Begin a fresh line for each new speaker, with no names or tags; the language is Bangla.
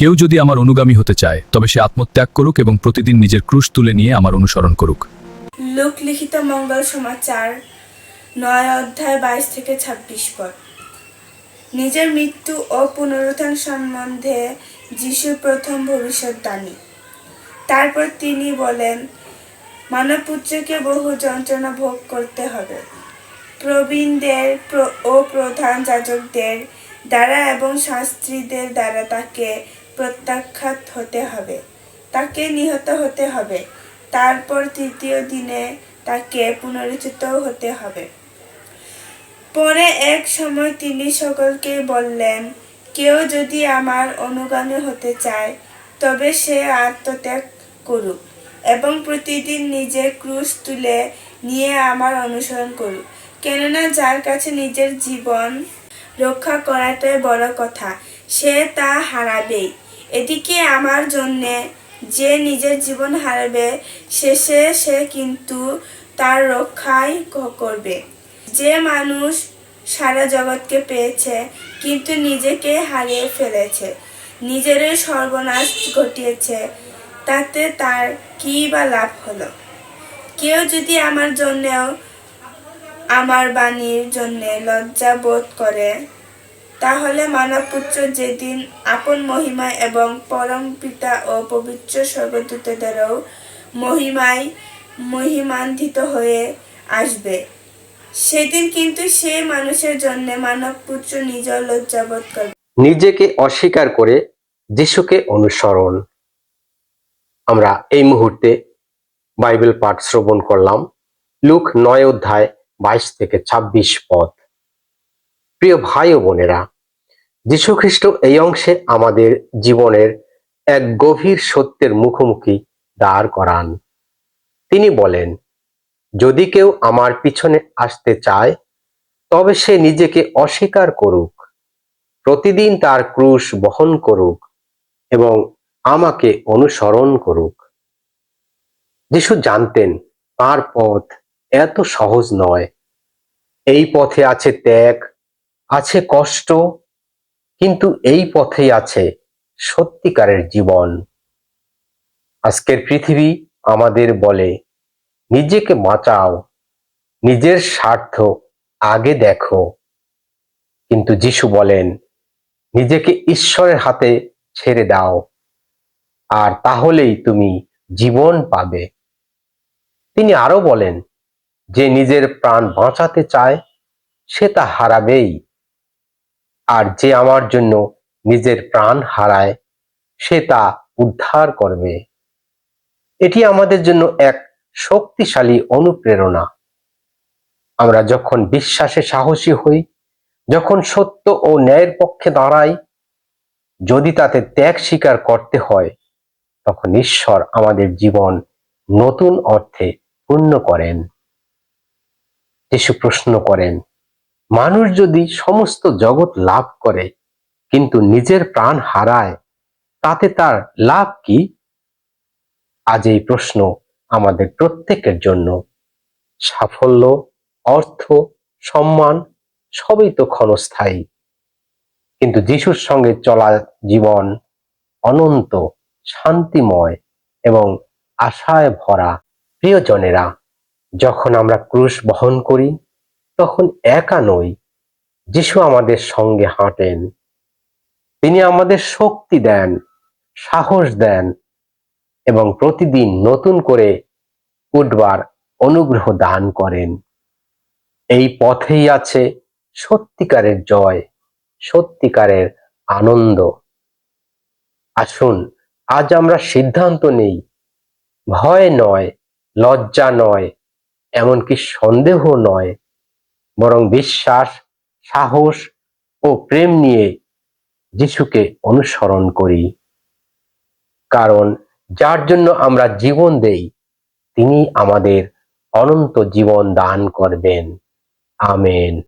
কেউ যদি আমার অনুগামী হতে চায়, তবে সে আত্মত্যাগ করুক এবং প্রতিদিন নিজের ক্রুশ তুলে নিয়ে আমার অনুসরণ করুক।
লোকলিখিত মঙ্গল সমাচার নয় অধ্যায় বাইশ থেকে ছাব্বিশ পদ। নিজের মৃত্যু ও পুনরুত্থান সম্বন্ধে যিশু প্রথম ভবিষ্যৎবাণী তারপর তিনি বলেন, মানব মানবপুত্রকে বহু যন্ত্রণা ভোগ করতে হবে। প্রবীণদের ও প্রধান যাজকদের দ্বারা এবং শাস্ত্রীদের দ্বারা তাকে প্রত্যাখ্যাত হতে হবে। তাকে নিহত হতে হবে। তারপর তৃতীয় দিনে তাকে পুনরুচিত হতে হবে। পরে এক সময় তিনি সকলকে বললেন, কেউ যদি আমার অনুগামী হতে চায়, তবে সে আত্মত্যাগ করুক এবং প্রতিদিন নিজের ক্রুশ তুলে নিয়ে আমার অনুসরণ করুক। কেননা যার কাছে নিজের জীবন রক্ষা করাটাই বড় কথা, সে তা হারাবেই। এদিকে আমার জন্যে যে নিজের জীবন হারাবে, শেষে সে কিন্তু তার রক্ষাই করবে। যে মানুষ সারা জগৎকে পেয়েছে, কিন্তু নিজেকে হারিয়ে ফেলেছে, নিজেরই সর্বনাশ ঘটিয়েছে, তাতে তার কী বা লাভ হলো? কেউ যদি আমার জন্যেও আমার বাণীর জন্যে লজ্জা বোধ করে তাহলে মানবপুত্র যেদিন আপন মহিমা এবং পরম পিতা ও পবিত্র স্বর্গদূতদেরও মহিমায় মহিমান্বিত হয়ে আসবে। সেদিন কিন্তু সে মানুষের জন্য মানবপুত্র নিজ লজ্জাবোধ করবে।
নিজেকে অস্বীকার করে যিশুকে অনুসরণ। আমরা এই মুহূর্তে বাইবেল পাঠ শ্রবণ করলাম। লুক নয় অধ্যায় বাইশ থেকে ২৬ পদ। প্রিয় ভাই ও বোনেরা যীশু খ্রিস্ট এই অংশে আমাদের জীবনের এক গভীর সত্যের মুখোমুখি দাঁড় করান। তিনি বলেন, যদি কেউ আমার পিছনে আসতে চায়, তবে সে নিজেকে অস্বীকার করুক, প্রতিদিন তার ক্রুশ বহন করুক এবং আমাকে অনুসরণ করুক। যিশু জানতেন, তার পথ এত সহজ নয়। এই পথে আছে ত্যাগ, আছে কষ্ট কিন্তু এই পথেই আছে সত্যিকারের জীবন। আজকের পৃথিবী আমাদের বলে, নিজেকে বাঁচাও, নিজের স্বার্থ আগে দেখো। কিন্তু যিশু বলেন, নিজেকে ঈশ্বরের হাতে ছেড়ে দাও, আর তাহলেই তুমি জীবন পাবে। তিনি আরও বলেন, যে নিজের প্রাণ বাঁচাতে চায়, সে তা হারাবেই। আর যে আমার জন্য নিজের প্রাণ হারায়, সে তা উদ্ধার করবে। এটি আমাদের জন্য এক শক্তিশালী অনুপ্রেরণা। আমরা যখন বিশ্বাসে সাহসী হই, যখন সত্য ও ন্যায়ের পক্ষে দাঁড়াই, যদি তাতে ত্যাগ স্বীকার করতে হয়, তখন ঈশ্বর আমাদের জীবন নতুন অর্থে পূর্ণ করেন। যিশু প্রশ্ন করেন মানুষ যদি সমস্ত জগৎ লাভ করে, কিন্তু নিজের প্রাণ হারায়, তাতে তার লাভ কি? আজ এই প্রশ্ন আমাদের প্রত্যেকের জন্য। সাফল্য, অর্থ, সম্মান, সবই তো ক্ষণস্থায়ী। কিন্তু যিশুর সঙ্গে চলা জীবন অনন্ত, শান্তিময় এবং আশায় ভরা। প্রিয়জনেরা, যখন আমরা ক্রুশ বহন করি তখন একা নই, যিশু আমাদের সঙ্গে হাঁটেন। তিনি আমাদের শক্তি দেন, সাহস দেন এবং প্রতিদিন নতুন করে উঠবার অনুগ্রহ দান করেন। এই পথেই আছে সত্যিকারের জয়, সত্যিকারের আনন্দ। আসুন, আজ আমরা সিদ্ধান্ত নেই, ভয় নয়, লজ্জা নয়, এমনকি সন্দেহ নয় বরং বিশ্বাস, সাহস ও প্রেম নিয়ে যিশুকে অনুসরণ করি। কারণ যার জন্য আমরা জীবন দেই, তিনি আমাদের অনন্ত জীবন দান করবেন। আমেন।